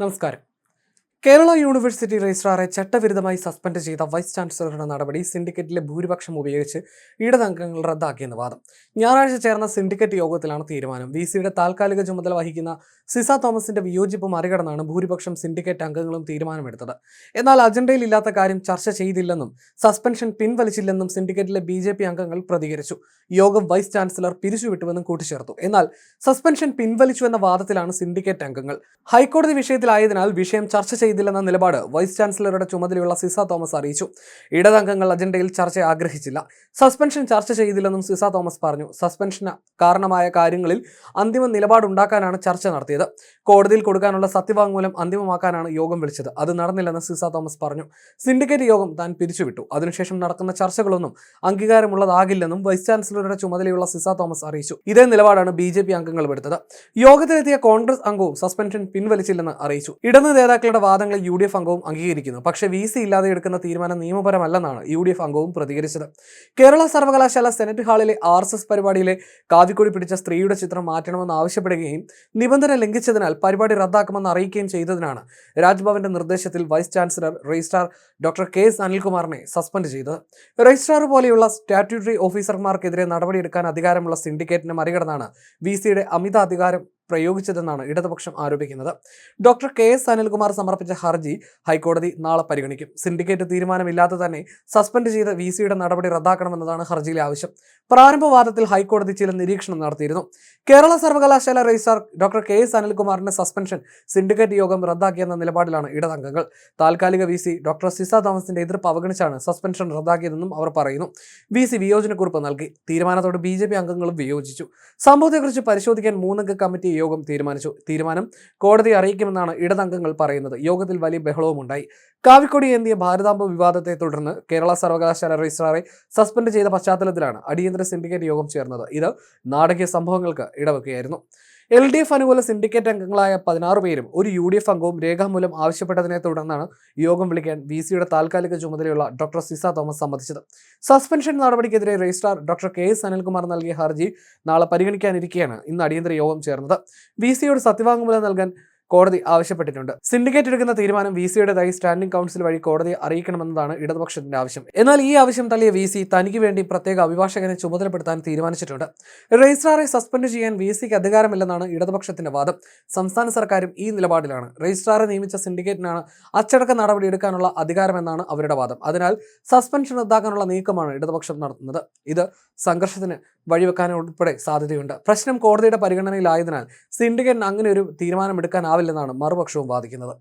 നമസ്കാരം കേരള യൂണിവേഴ്സിറ്റി രജിസ്ട്രാറെ ചട്ടവിരുദ്ധമായി സസ്പെൻഡ് ചെയ്ത വൈസ് ചാൻസലറുടെ നടപടി സിൻഡിക്കേറ്റിലെ ഭൂരിപക്ഷം ഉപയോഗിച്ച് ഇടതംഗങ്ങൾ റദ്ദാക്കിയെന്ന് വാദം. ഞായറാഴ്ച ചേർന്ന സിൻഡിക്കേറ്റ് യോഗത്തിലാണ് തീരുമാനം. വി സിയുടെ താൽക്കാലിക ചുമതല വഹിക്കുന്ന സിസ തോമസിന്റെ വിയോജിപ്പ് മറികടന്നാണ് ഭൂരിപക്ഷം സിൻഡിക്കേറ്റ് അംഗങ്ങളും തീരുമാനമെടുത്തത്. എന്നാൽ അജണ്ടയിൽ ഇല്ലാത്ത കാര്യം ചർച്ച ചെയ്തില്ലെന്നും സസ്പെൻഷൻ പിൻവലിച്ചില്ലെന്നും സിൻഡിക്കേറ്റിലെ ബി അംഗങ്ങൾ പ്രതികരിച്ചു. യോഗം വൈസ് ചാൻസലർ പിരിച്ചുവിട്ടുവെന്നും കൂട്ടിച്ചേർത്തു. എന്നാൽ സസ്പെൻഷൻ പിൻവലിച്ചു എന്ന വാദത്തിലാണ് സിൻഡിക്കേറ്റ് അംഗങ്ങൾ. ഹൈക്കോടതി വിഷയത്തിലായതിനാൽ വിഷയം ചർച്ച ചെയ്തില്ലെന്ന നിലപാട് വൈസ് ചാൻസലറുടെ ചുമതലയുള്ള സിസ തോമസ് അറിയിച്ചു. ഇടതംഗങ്ങൾ അജണ്ടയിൽ ചർച്ച ആഗ്രഹിച്ചില്ല. സസ്പെൻഷൻ ചർച്ച ചെയ്തില്ലെന്നും സിസ തോമസ് പറഞ്ഞു. സസ്പെൻഷന് കാരണമായ കാര്യങ്ങളിൽ അന്തിമ നിലപാടുണ്ടാക്കാനാണ് ചർച്ച നടത്തിയത്. കോടതിയിൽ കൊടുക്കാനുള്ള സത്യവാങ്മൂലം അന്തിമമാക്കാനാണ് യോഗം വിളിച്ചത്. അത് നടന്നില്ലെന്ന് സിസ തോമസ് പറഞ്ഞു. സിൻഡിക്കേറ്റ് യോഗം താൻ പിരിച്ചുവിട്ടു. അതിനുശേഷം നടക്കുന്ന ചർച്ചകളൊന്നും അംഗീകാരമുള്ളതാകില്ലെന്നും വൈസ് ചാൻസലറുടെ ചുമതലയുള്ള സിസ തോമസ് അറിയിച്ചു. ഇതേ നിലപാടാണ് ബി ജെ പി അംഗങ്ങൾ എടുത്തത്. യോഗത്തിലെത്തിയ കോൺഗ്രസ് അംഗവും സസ്പെൻഷൻ പിൻവലിച്ചില്ലെന്ന് അറിയിച്ചു. ഇടത് നേതാക്കളുടെ വാദങ്ങളെ യു ഡി എഫ് അംഗവും അംഗീകരിക്കുന്നു. പക്ഷെ വി സി ഇല്ലാതെ എടുക്കുന്ന തീരുമാനം നിയമപരമല്ലെന്നാണ് യു ഡി എഫ് അംഗവും പ്രതികരിച്ചത്. കേരള സർവകലാശാല സെനറ്റ് ഹാളിലെ ആർ എസ് എസ് പരിപാടിയിലെ കാവിക്കൊടി പിടിച്ച സ്ത്രീയുടെ ചിത്രം മാറ്റണമെന്ന് ആവശ്യപ്പെടുകയും നിബന്ധന ലംഘിച്ചതിനാൽ പരിപാടി റദ്ദാക്കുമെന്ന് അറിയിക്കുകയും ചെയ്തതിനാണ് രാജ്ഭവന്റെ നിർദ്ദേശത്തിൽ vice chancellor registrar doctor K S അനിൽകുമാറിനെ suspend ചെയ്തത്. രജിസ്ട്രാർ പോലെയുള്ള സ്റ്റാറ്റ്യൂട്ടറി ഓഫീസർമാർക്കെതിരെ നടപടിയെടുക്കാൻ അധികാരമുള്ള സിൻഡിക്കേറ്റിനെ മറികടന്നാണ് വി സിയുടെ അമിത അധികാരം പ്രയോഗിച്ചതെന്നാണ് ഇടതുപക്ഷം ആരോപിക്കുന്നത്. ഡോക്ടർ കെ എസ് അനിൽകുമാർ സമർപ്പിച്ച ഹർജി ഹൈക്കോടതി നാളെ പരിഗണിക്കും. സിൻഡിക്കേറ്റ് തീരുമാനമില്ലാതെ തന്നെ സസ്പെൻഡ് ചെയ്ത വി സിയുടെ നടപടി റദ്ദാക്കണമെന്നതാണ് ഹർജിയിലെ ആവശ്യം. പ്രാരംഭവാദത്തിൽ ഹൈക്കോടതി ചില നിരീക്ഷണം നടത്തിയിരുന്നു. കേരള സർവകലാശാല രജിസ്ട്രാർ ഡോക്ടർ കെ എസ് അനിൽകുമാറിന്റെ സസ്പെൻഷൻ സിൻഡിക്കേറ്റ് യോഗം റദ്ദാക്കിയെന്ന നിലപാടിലാണ് ഇടതംഗങ്ങൾ. താൽക്കാലിക വി സി ഡോക്ടർ സിസ തോമസിന്റെ എതിർപ്പ് അവഗണിച്ചാണ് സസ്പെൻഷൻ റദ്ദാക്കിയതെന്നും അവർ പറയുന്നു. വി സി വിയോജനക്കുറിപ്പ് നൽകി. തീരുമാനത്തോട് ബി ജെ പി അംഗങ്ങളും വിയോജിച്ചു. സംഭവത്തെക്കുറിച്ച് പരിശോധിക്കാൻ മൂന്നംഗ കമ്മിറ്റി യോഗം തീരുമാനിച്ചു. തീരുമാനം കോടതിയെ അറിയിക്കുമെന്നാണ് ഇടതംഗങ്ങൾ പറയുന്നത്. യോഗത്തിൽ വലിയ ബഹളവുമുണ്ടായി. കാവിക്കൊടി എന്തിയ ഭാരതാംബ വിവാദത്തെ തുടർന്ന് കേരള സർവകലാശാല രജിസ്ട്രാറെ സസ്പെൻഡ് ചെയ്ത പശ്ചാത്തലത്തിലാണ് അടിയന്തര സിൻഡിക്കേറ്റ് യോഗം ചേർന്നത്. ഇത് നാടകീയ സംഭവങ്ങൾക്ക് ഇടവെക്കുകയായിരുന്നു. എൽ ഡി എഫ് അനുകൂല സിൻഡിക്കേറ്റ് അംഗങ്ങളായ പതിനാറ് പേരും ഒരു യു ഡി എഫ് അംഗവും രേഖാമൂലം ആവശ്യപ്പെട്ടതിനെ തുടർന്നാണ് യോഗം വിളിക്കാൻ വി സിയുടെ താൽക്കാലിക ചുമതലയുള്ള ഡോക്ടർ സിസ തോമസ് സമ്മതിച്ചത്. സസ്പെൻഷൻ നടപടിക്കെതിരെ registrar doctor K S Anilkumar നൽകിയ ഹർജി നാളെ പരിഗണിക്കാനിരിക്കെയാണ് ഇന്ന് അടിയന്തര യോഗം ചേർന്നത്. വി സിയോട് സത്യവാങ്മൂലം നൽകാൻ കോടതി ആവശ്യപ്പെട്ടിട്ടുണ്ട്. സിൻഡിക്കേറ്റ് എടുക്കുന്ന തീരുമാനം വി സിയുടേതായി സ്റ്റാൻഡിംഗ് കൗൺസിൽ വഴി കോടതിയെ അറിയിക്കണമെന്നതാണ് ഇടതുപക്ഷത്തിന്റെ ആവശ്യം. എന്നാൽ ഈ ആവശ്യം തള്ളിയ വി സി തനിക്ക് വേണ്ടി പ്രത്യേക അഭിഭാഷകനെ ചുമതലപ്പെടുത്താൻ തീരുമാനിച്ചിട്ടുണ്ട്. രജിസ്ട്രാറെ സസ്പെൻഡ് ചെയ്യാൻ വി സിക്ക് അധികാരമില്ലെന്നാണ് ഇടതുപക്ഷത്തിന്റെ വാദം. സംസ്ഥാന സർക്കാരും ഈ നിലപാടിലാണ്. രജിസ്ട്രാറെ നിയമിച്ച സിൻഡിക്കേറ്റിനാണ് അച്ചടക്ക നടപടി എടുക്കാനുള്ള അധികാരമെന്നാണ് അവരുടെ വാദം. അതിനാൽ സസ്പെൻഷൻ റദ്ദാക്കാനുള്ള നീക്കമാണ് ഇടതുപക്ഷം നടത്തുന്നത്. ഇത് സംഘർഷത്തിന് വഴിവെക്കാൻ ഉൾപ്പെടെ സാധ്യതയുണ്ട്. പ്രശ്നം കോടതിയുടെ പരിഗണനയിലായതിനാൽ സിൻഡിക്കേറ്റിന് അങ്ങനെ ഒരു തീരുമാനമെടുക്കാനാവില്ലെന്നാണ് മറുപക്ഷവും വാദിക്കുന്നത്.